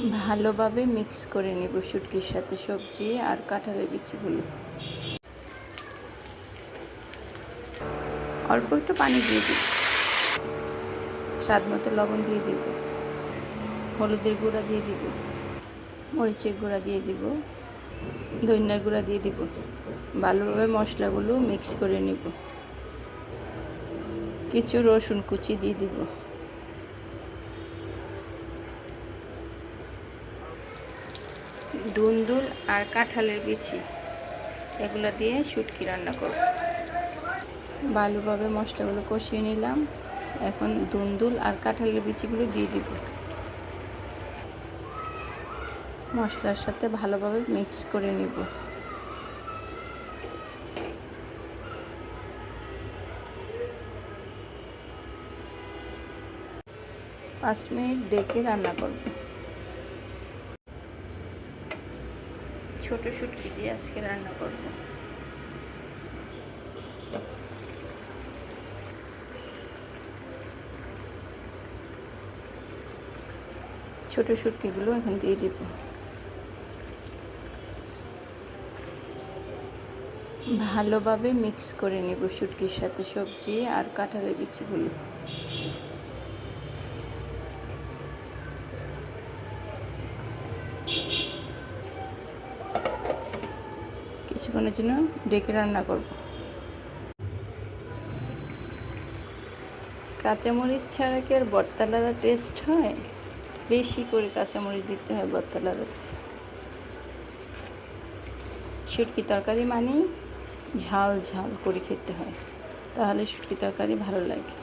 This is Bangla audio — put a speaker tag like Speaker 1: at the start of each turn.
Speaker 1: ভালোভাবে মিক্স করে নেব শুটকির সাথে সবজি আর কাঁঠালের বিচিগুলো। অল্প একটু পানি দিয়ে দিব স্বাদ মতো লবণ দিয়ে দিব। হলুদের গুঁড়া দিয়ে দিব। মরিচের গুঁড়া দিয়ে দিব। ধনিয়ার গুঁড়া দিয়ে দিব। ভালোভাবে মশলাগুলো মিক্স করে নিব। কিছু রসুন কুচি দিয়ে দিব। দুন্দুল আর কাঁঠালের বিচি। এগুলো দিয়ে শুটকি রান্না করব। ভালোভাবে মশলাগুলো কষিয়ে নিলাম। এখন দুন্দুল আর কাঁঠালের বিচিগুলো দিয়ে দিব। মশলার সাথে ভালোভাবে মিক্স করে নিব। পাঁচ মিনিট ডেকে রান্না করব। ছোট শুটকি দিয়ে আজকে রান্না করব। ছোট শুটকিগুলো এখন দিয়ে দিব। ভালোভাবে মিক্স করে নেব শুটকির সাথে সবজি আর কাঁঠালের বিচিগুলো। কিছুক্ষণের জন্য ডেকে রান্না করব। কাঁচামরিচ ছাড়া কি আর বটতলারা টেস্ট হয়? বেশি করে কাঁচামরিচ দিতে হয় বটতলারাতে শুটকি তরকারি মানেই ঝাল ঝাল করে খেতে হয়। তাহলে শুটকি তরকারি ভালো লাগে।